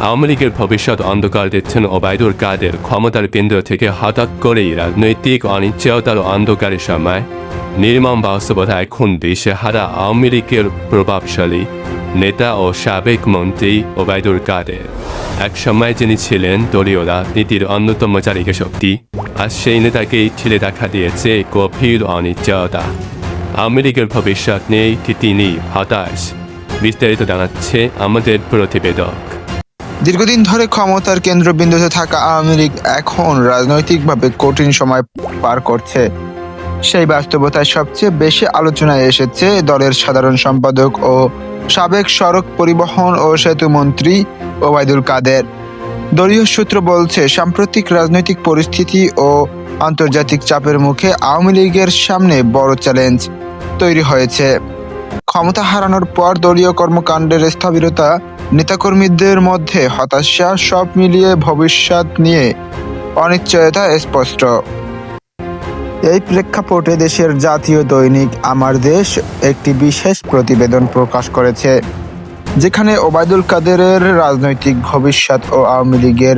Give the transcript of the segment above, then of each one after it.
আওয়ামী লীগের ভবিষ্যৎ অন্ধকার দেখছেন ওবায়দুল কাদের ক্ষমতার কেন্দ্র থেকে হঠাৎ করেই রাজনৈতিক অনিশ্চয়তার অন্ধকারের সময় নির্মম বাস্তবতা এখন দেশে হারা আওয়ামী লীগের প্রভাবশালী নেতা ও সাবেক মন্ত্রী ওবায়দুল কাদের। এক সময় যিনি ছিলেন দলীয় রাজনীতির অন্যতম চালিকা শক্তি আর সেই নেতাকেই ঠেলে দেখা দিয়েছে গভীর অনিশ্চয়তা। আওয়ামী লীগের ভবিষ্যৎ নেই তিনি হতাশ? বিস্তারিত জানাচ্ছে আমাদের প্রতিবেদক। দীর্ঘদিন ধরে ক্ষমতার কেন্দ্রবিন্দুতে থাকা আওয়ামী লীগ এখন রাজনৈতিকভাবে কঠিন সময় পার করছে। সেই বাস্তবতায় সবচেয়ে বেশি আলোচনায় এসেছে দলের সাধারণ সম্পাদক ও সাবেক সড়ক পরিবহন ও সেতু মন্ত্রী ওবায়দুল কাদের। দলীয় সূত্র বলছে, সাম্প্রতিক রাজনৈতিক পরিস্থিতি ও আন্তর্জাতিক চাপের মুখে আওয়ামী লীগের সামনে বড় চ্যালেঞ্জ তৈরি হয়েছে। ক্ষমতা হারানোর পর দলীয় কর্মকাণ্ডের স্থবিরতা, নেতাকর্মীদের মধ্যে হতাশা সব মিলিয়ে ভবিষ্যৎ নিয়ে অনিশ্চয়তা স্পষ্ট। এই প্রেক্ষাপটে দেশের জাতীয় দৈনিক আমার দেশ একটি বিশেষ প্রতিবেদন প্রকাশ করেছে, যেখানে ওবায়দুল কাদেরের রাজনৈতিক ভবিষ্যৎ ও আওয়ামী লীগের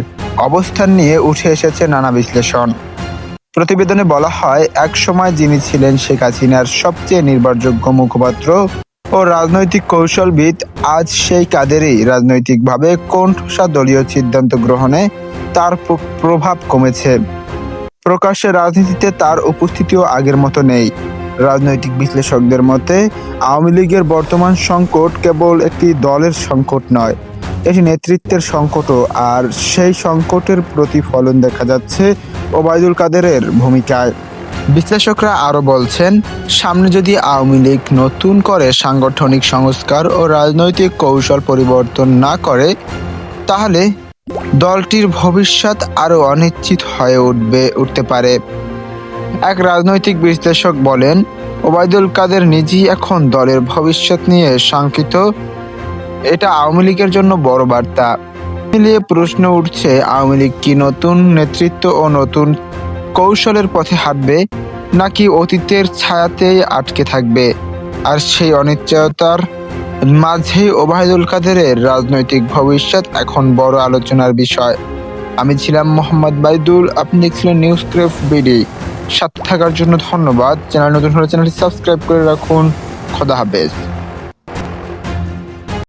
অবস্থান নিয়ে উঠে এসেছে নানা বিশ্লেষণ। প্রতিবেদনে বলা হয়, এক সময় যিনি ছিলেন শেখ হাসিনার সবচেয়ে নির্ভরযোগ্য মুখপাত্র ও রাজনৈতিক কৌশলবিদ, আজ সেই কাদেরই রাজনৈতিকভাবে কোণঠাসা দলীয় সিদ্ধান্ত গ্রহণে তার প্রভাব কমেছে। প্রকাশ্যে রাজনীতিতে তার উপস্থিতিও আগের মতো নেই। রাজনৈতিক বিশ্লেষকদের মতে, আওয়ামী লীগের বর্তমান সংকট কেবল একটি দলের সংকট নয় এটি নেতৃত্বের সংকটও আর সেই সংকটের প্রতিফলন দেখা যাচ্ছে ওবায়দুল কাদেরের ভূমিকায়। বিশ্লেষকরা আরও বলছেন, সামনে যদি আওয়ামী লীগ নতুন করে সাংগঠনিক সংস্কার ও রাজনৈতিক কৌশল পরিবর্তন না করে, তাহলে দলটির ভবিষ্যৎ আরও অনিশ্চিত হয়ে উঠবে, উঠতে পারে। এক রাজনৈতিক বিশ্লেষক বলেন, ওবায়দুল কাদের নিজেই এখন দলের ভবিষ্যৎ নিয়ে শঙ্কিত। এটা আওয়ামী লীগের জন্য বড় বার্তা। মিলিয়ে প্রশ্ন উঠছে, আওয়ামী লীগ কি নতুন নেতৃত্ব ও নতুন কৌশলের পথে হাঁটবে, নাকি অতীতের ছায়াতেই আটকে থাকবে? আর সেই অনিশ্চয়তার মাঝেই ওবায়দুল কাদেরের রাজনৈতিক ভবিষ্যৎ এখন বড় আলোচনার বিষয়। আমি ছিলাম মোহাম্মদ বাইদুল, আপনি দেখছিলেন নিউজ ক্রেফ বিডি। সাথে থাকার জন্য ধন্যবাদ। চ্যানেল নতুন হলে চ্যানেলটি সাবস্ক্রাইব করে রাখুন। খোদা হাফেজ।